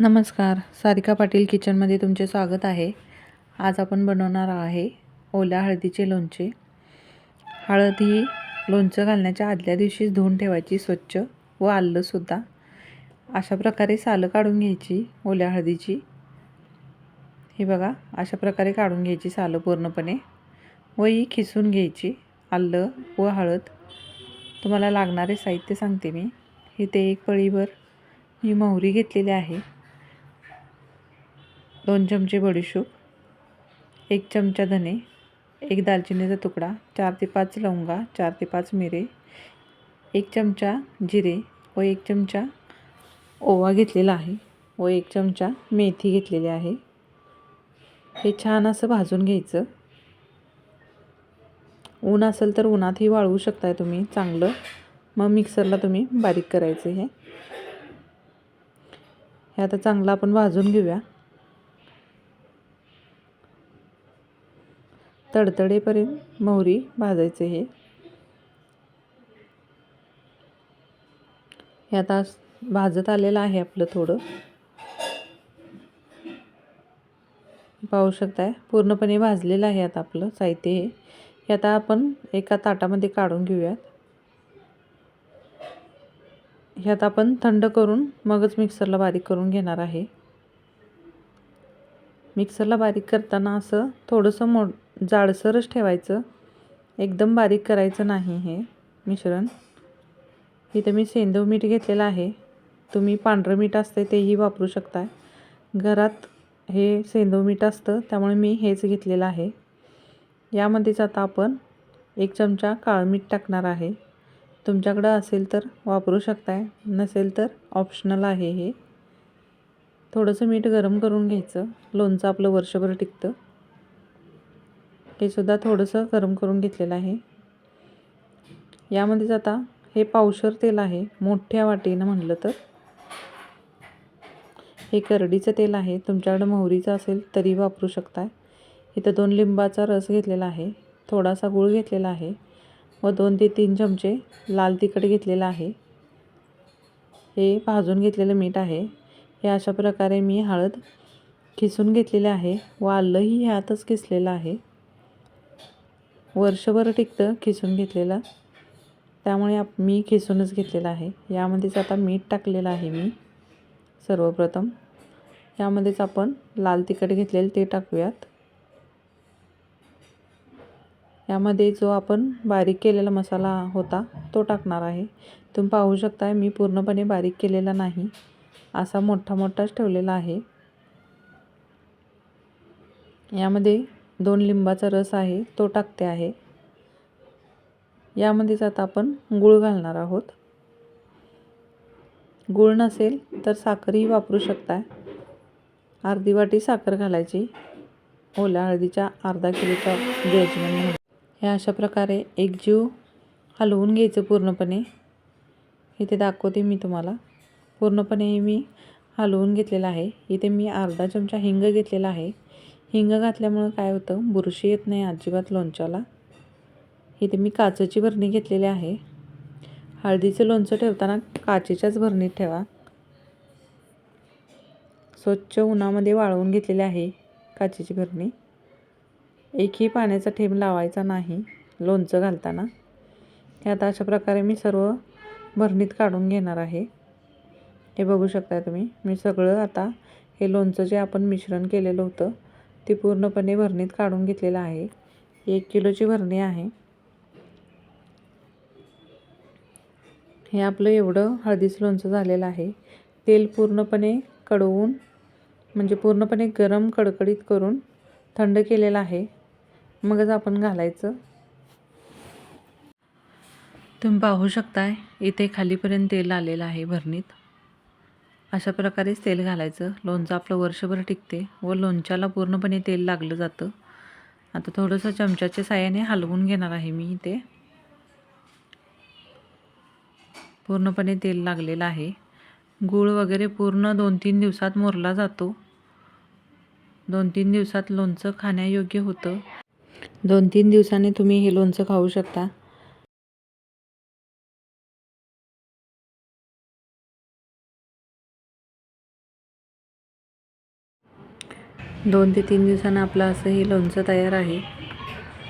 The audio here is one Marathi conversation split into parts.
नमस्कार. सारिका पाटील किचनमध्ये तुमचे स्वागत आहे. आज आपण बनवणार आहे ओल्या हळदीचे लोणचे. हळद ही लोणचं घालण्याच्या आदल्या दिवशीच धुवून ठेवायची स्वच्छ व आलंसुद्धा अशा प्रकारे सालं काढून घ्यायची ओल्या हळदीची. हे बघा अशा प्रकारे काढून घ्यायची सालं पूर्णपणे व ही खिसून घ्यायची आलं व हळद. तुम्हाला लागणारे साहित्य सांगते मी. इथे एक पळीभर ही मोहरी घेतलेली आहे. दोन चमचे बडीशूप एक चमचा धने एक दालचिनीचा तुकडा चार ते पाच लवंगा चार ते पाच मिरे एक चमचा जिरे व एक चमचा ओवा घेतलेला आहे व एक चमचा मेथी घेतलेली आहे. हे छान असं भाजून घ्यायचं. ऊन असेल तर उन्हातही वाळवू शकताय तुम्ही चांगलं. मग मिक्सरला तुम्ही बारीक करायचं हे. हे आता चांगलं आपण भाजून घेऊया. तडतडेपर्यंत मोहरी भाजायचे हे. हे आता भाजत आलेलं आहे आपलं थोडं. पाहू शकताय पूर्णपणे भाजलेलं आहे आता आपलं साहित्य हे. हे आता आपण एका ताटामध्ये काढून घेऊयात. हे आता आपण थंड करून मगच मिक्सरला बारीक करून घेणार आहे. मिक्सरला बारीक करताना असं थोडंसं मो जाडसरच ठेवायचं. एकदम बारीक करायचं नाही हे मिश्रण. इथं मी सेंदव मीठ घेतलेलं आहे. तुम्ही पांढरं मीठ असते तेही वापरू शकता घरात हे सेंदव मीठ असतं त्यामुळे मी हेच घेतलेलं आहे. यामध्येच आता आपण एक चमचा काळं मीठ टाकणार आहे. तुमच्याकडं असेल तर वापरू शकताय नसेल तर ऑप्शनल आहे हे. थोडंसं मीठ गरम करून घ्यायचं. लोणचं आपलं वर्षभर टिकतं. हे सुद्धा थोडंसं गरम करून घेतलेलं आहे. यामध्येच आता हे पावशर तेल आहे मोठ्या वाटीनं म्हटलं तर. हे करडीचं तेल आहे तुमच्याकडं मोहरीचं असेल तरी वापरू शकता इथं दोन लिंबाचा रस घेतलेला आहे थोडासा गूळ घेतलेला आहे व दोन ते तीन चमचे लाल तिखट घेतलेलं आहे. हे भाजून घेतलेलं मीठ आहे. हे अशा प्रकारे मी हळद खिसून घेतलेले आहे व आलंही ह्यातच किसलेलं आहे. वर्षभर टिकतं खिसून घेतलेलं. त्यामुळे आप मी खिसूनच घेतलेलं आहे. यामध्येच आता मीठ टाकलेलं आहे मी सर्वप्रथम. यामध्येच आपण लाल तिखट घेतलेलं ते टाकूयात. यामध्ये जो आपण बारीक केलेला मसाला होता तो टाकणार आहे. तुम्ही पाहू शकता मी पूर्णपणे बारीक केलेला नाही. असा मोठा मोठाच ठेवलेला आहे. यामध्ये दोन लिंबाचा रस आहे तो टाकते आहे. यामध्येच आता आपण गूळ घालणार आहोत. गूळ नसेल तर साखरही वापरू शकता अर्धी वाटी साखर घालायची. ओल्या हळदीच्या अर्धा किलोचा जजमेंट हे अशा प्रकारे एक जीव हलवून घ्यायचं पूर्णपणे. इथे दाखवते मी तुम्हाला. पूर्णपणे मी हलवून घेतलेलं आहे. इथे मी अर्धा चमचा हिंग घेतलेला आहे. हिंग घातल्यामुळं काय होतं? बुरशी येत नाही अजिबात लोणच्याला. इथे मी काचेची भरणी घेतलेली आहे. हळदीचं लोणचं ठेवताना काचेच्याच भरणीत ठेवा. स्वच्छ उन्हामध्ये वाळवून घेतलेली आहे काचेची भरणी. एकही पाण्याचा थेंब लावायचा नाही लोणचं घालताना. हे आता अशा प्रकारे मी सर्व भरणीत काढून घेणार आहे. हे बघू शकता तुम्ही. मी सगळं आता हे लोणचं जे आपण मिश्रण केलेलं होतं ते पूर्णपणे भरणीत काढून घेतलेलं आहे. एक किलोची भरणी आहे. हे आपलं एवढं हळदीचं लोणचं झालेलं आहे. तेल पूर्णपणे कडवून म्हणजे पूर्णपणे गरम कडकडीत करून थंड केलेलं आहे. मगच आपण घालायचं. तुम्ही पाहू शकताय इथे खालीपर्यंत तेल आलेलं आहे भरणीत अशा प्रकारेच तेल घालायचं. लोणचं आपलं वर्षभर टिकते व लोणच्याला पूर्णपणे तेल लागलं जातं. आता थोडंसं चमच्याच्या साह्याने हलवून घेणार आहे मी इथे. पूर्णपणे तेल लागलेलं आहे. गूळ वगैरे पूर्ण दोन तीन दिवसात मोरला जातो. दोन तीन दिवसात लोणचं खाण्यायोग्य होतं. दोन तीन दिवसांनी तुम्ही हे लोणचं खाऊ शकता. दोन ते तीन दिवसानं आपलं असं हे लोणचं तयार आहे.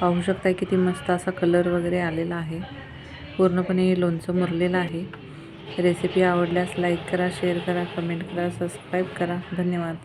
पाहू शकता किती मस्त असा कलर वगैरे आलेला आहे. पूर्णपणे हे लोणचं मुरलेलं आहे. रेसिपी आवडल्यास लाईक करा शेअर करा कमेंट करा सबस्क्राईब करा. धन्यवाद.